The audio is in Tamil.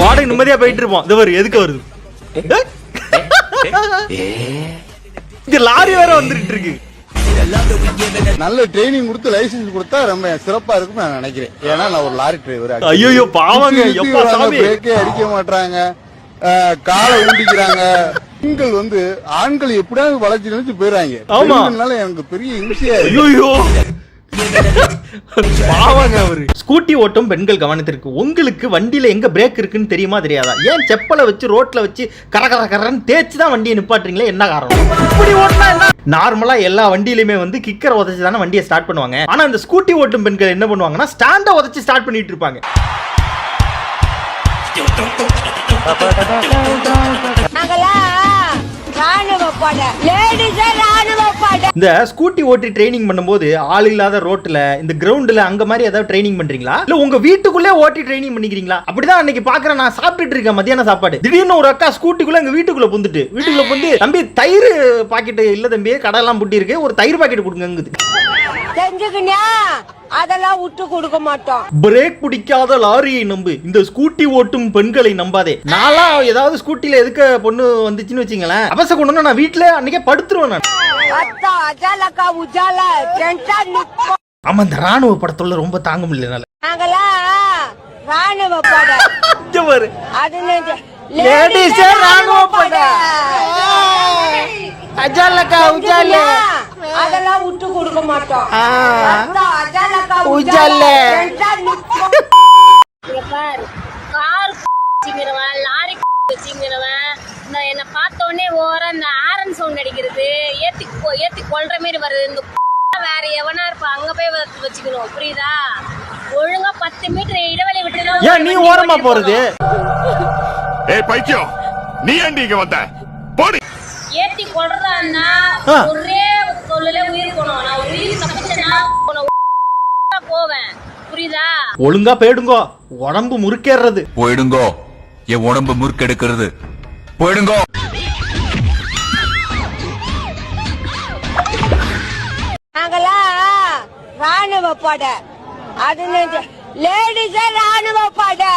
வாடகை நிம்மதியா போயிட்டு இருப்போம். இது வரும் எதுக்கு வருது? இது லாரி வேற வந்துட்டு இருக்கு. நல்ல ட்ரைனிங் கொடுத்து லைசென்ஸ் கொடுத்தா ரொம்ப சிறப்பா இருக்கும்னு நான் நினைக்கிறேன். ஏன்னா நான் ஒரு லாரி டிரைவர் ஐயோ பாவங்க எப்பா சாமி. பிரேக்கே அடிக்க மாட்டாங்க காலை ஊண்டிக்கிறாங்க. பெண்கள் வந்து ஆண்கள் எப்படியாவது வளர்ச்சி நினைச்சு போயிடுறாங்க. ஆமா. எனக்கு பெரிய இம்சையா ஐயோ பாவங்க அவரு. ஸ்கூட்டி ஓட்டும் பெண்கள் கவனத்திற்கு. உங்களுக்கு வண்டியில எங்க பிரேக் இருக்குன்னு தெரியுமா தெரியாதா? ஏன் செப்பலை வச்சு ரோட்ல வச்சு கர கர கரன்னு தேய்ச்சி தான் வண்டியை நிப்பாட்டுறீங்களே? என்ன காரணம்? இப்படி ஓட்டினா என்ன? நார்மலா எல்லா வண்டியிலுமே வந்து கிக்கரை உதச்சு தானே வண்டியை ஸ்டார்ட் பண்ணுவாங்க. ஆனா இந்த ஸ்கூட்டி ஓட்டும் பெண்கள் என்ன பண்ணுவாங்கன்னா ஸ்டாண்டை உதச்சு ஸ்டார்ட் பண்ணிட்டு இருப்பாங்க. நாங்களாம் ராணுவ படை லேடிஸே ராணுவ இந்த ஸ்கூட்டி ஓட்டி ட்ரைனிங் பண்ணும்போது ஆள் இல்லாத ரோட்ல இந்த கிரவுண்ட்ல அங்க மாதிரி ஏதாவது ட்ரைனிங் பண்றீங்களா? இல்ல உங்க வீட்டுக்குள்ளே ஓட்டி ட்ரைனிங் பண்ணிக்கிறீங்களா? அப்படிதான் அன்னைக்கு பாக்குறேன். நான் சாப்பிட்டுட்டு இருக்கேன் மத்தியான சாப்பாடு. திடீர்னு ஒரு அக்கா ஸ்கூட்டிக்குள்ள எங்க வீட்டுக்குள்ள புந்துட்டு வீட்டுக்குள்ள புந்து தம்பி தயிர் பாக்கெட் இல்ல தம்பி கடையெல்லாம் புட்டி இருக்கு ஒரு தயிர் பாக்கெட் கொடுங்க அதெல்லாம் விட்டு கொடுக்க மாட்டோம். பிரேக் பிடிக்காத லாரியை நம்பு. இந்த ஸ்கூட்டி ஓட்டும் பெண்களை நம்பாதே. நாளா ஏதாவது ஸ்கூட்டில எதுக்க பொண்ணு வந்துச்சுன்னு வச்சுங்களேன். அவசர கொண்டு நான் வீட்டுல அன்னைக்கே படுத்துருவேன் நான். அத்தா அஜாலக்கா உஜால டென்டா நிப்போம் ஆமா இந்த ராணுவ படத்துல ரொம்ப தாங்க முடியல. நாங்களாம் ராணுவ படை. இங்க பாரு. அது நெஞ்ச- Ladies ஏ ராணுவ படை. அஜாலக்கா உஜால அதெல்லாம் விட்டு கொடுக்க மாட்டோம் ஆ. அத்தா அஜாலக்கா உஜால. உஜால டென்டா நிப்போம் இங்க பாரு கார் வச்சுங்கிறவன் லாரி வச்சுங்கிறவன் இந்த என்னை பார்த்த உடனே ஓர இந்த ஆரன் சவுண்ட் அடிக்கிறது ஏத்தி ஏத்தி கொல்ற மாதிரி வருது இந்த வேற எவனா இருப்பா அங்க போய் வச்சு- வச்சுக்கணும் புரியுதா ஒழுங்கா பத்து மீட்டர் இடைவெளி விட்டு தான் ஏன் நீ ஓரமா போறது. ஏய் பைத்தியம் நீ ஏன்டி இங்க வந்த போடி ஏத்தி கொல்றதான்னா ஆ. ஒரே புரியுதா? ஒழுங்கா போயிடுங்கோ. உடம்பு முறுக்கேறது போயிடுங்கோ. என் உடம்பு முறுக்கெடுக்கிறது. போயிடுங்கோ. நாங்களாம் ராணுவ படை. அது லேடிஸே ராணுவ படை.